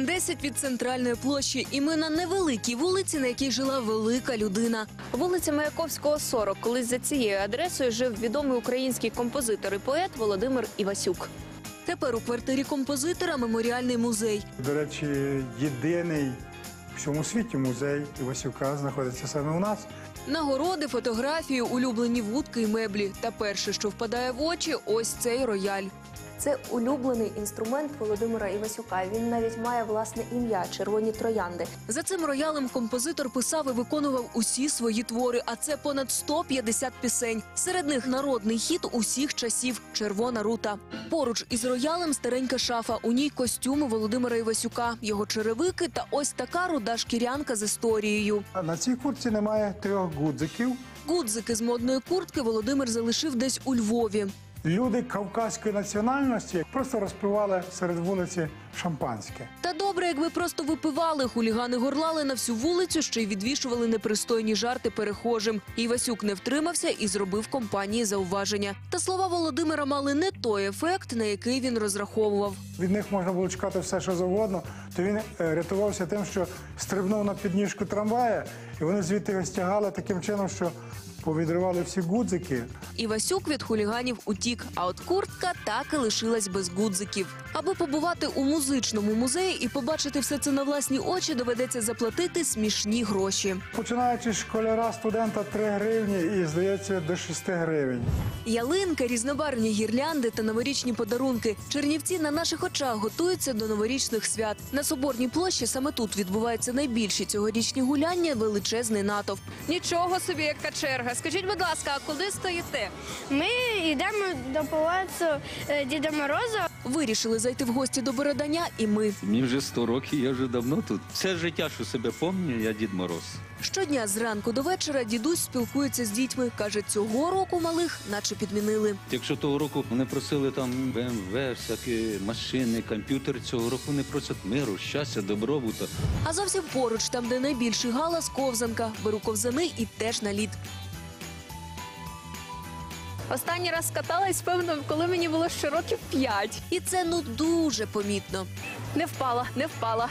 хвилин 10 від центральної площі, і ми на невеликій вулиці, на якій жила велика людина. Вулиця Маяковського, 40. Колись за цією адресою жив відомий український композитор і поет Володимир Івасюк. Тепер у квартирі композитора меморіальний музей. До речі, єдиний в всьому світі музей Івасюка знаходиться саме у нас. Нагороди, фотографії, улюблені вудки і меблі. Та перше, що впадає в очі, ось цей рояль. Це улюблений інструмент Володимира Івасюка. Він навіть має власне ім'я червоні троянди. За цим роялем композитор писав і виконував усі свої твори, а це понад 150 пісень. Серед них народний хіт усіх часів Червона рута. Поруч із роялем старенька шафа. У ній костюми Володимира Івасюка, його черевики та ось така руда шкірянка з історією. На цій куртці немає трьох гудзиків. Гудзики з модної куртки Володимир залишив десь у Львові. Люди кавказької національності просто розпивали серед вулиці шампанське. Та добре, якби просто випивали, хулігани горлали на всю вулицю, ще й відвішували непристойні жарти перехожим. Івасюк не втримався і зробив компанії зауваження. Та слова Володимира мали не той ефект, на який він розраховував. Від них можна було чекати все, що завгодно. То він е, рятувався тим, що стрибнув на підніжку трамвая, і вони звідти його стягали таким чином, що повідривали всі гудзики. Івасюк від хуліганів утік, а от куртка так і лишилась без гудзиків. Аби побувати у музичному музеї і побачити все це на власні очі, доведеться заплатити смішні гроші. Починаючи з школяра студента 3 гривні і здається до 6 гривень. Ялинка, різнобарвні гірлянди та новорічні подарунки. Чернівці на наших очах готуються до новорічних свят. На соборній площі саме тут відбуваються найбільші цьогорічні гуляння, величезний натовп. Нічого собі, яка черга. Скажіть, будь ласка, а куди стоїте? Ми йдемо до палацу е, Діда Мороза. Вирішили зайти в гості до Бородання, і ми Мені вже 100 років, я вже давно тут. Все життя, що себе пам'ятаю, я Дід Мороз. щодня зранку до вечора дідусь спілкується з дітьми. каже, цього року малих, наче підмінили. Якщо того року вони просили там БМВ, всякі машини, комп'ютери, цього року вони просять миру, щастя, добробуту. А зовсім поруч, там, де найбільший галас, ковзанка. Беру ковзани і теж на лід. Останній раз каталась, певно, коли мені було ще років п'ять. І це ну дуже помітно. Не впала, не впала.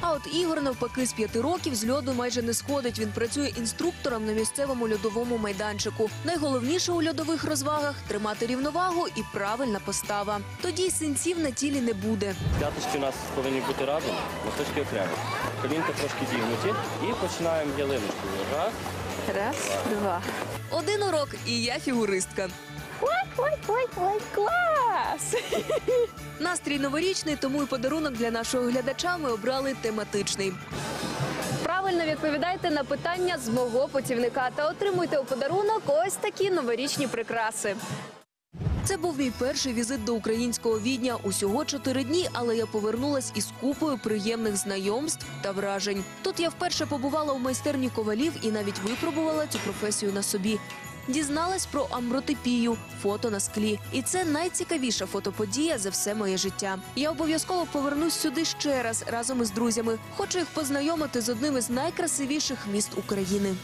А от Ігор навпаки з п'яти років з льоду майже не сходить. Він працює інструктором на місцевому льодовому майданчику. Найголовніше у льодових розвагах тримати рівновагу і правильна постава. Тоді й синців на тілі не буде. П'яточки у нас повинні бути разом, носочки окремо. Колінка трошки зігнуті і починаємо ялиночку. Раз. Раз, два. Один урок, і я фігуристка. Клас! Настрій новорічний, тому і подарунок для нашого глядача ми обрали тематичний. Правильно відповідайте на питання з мого путівника та отримуйте у подарунок ось такі новорічні прикраси. Це був мій перший візит до українського відня. Усього чотири дні, але я повернулась із купою приємних знайомств та вражень. Тут я вперше побувала у майстерні ковалів і навіть випробувала цю професію на собі. Дізналась про амбротипію, фото на склі, і це найцікавіша фотоподія за все моє життя. Я обов'язково повернусь сюди ще раз разом із друзями. Хочу їх познайомити з одним із найкрасивіших міст України.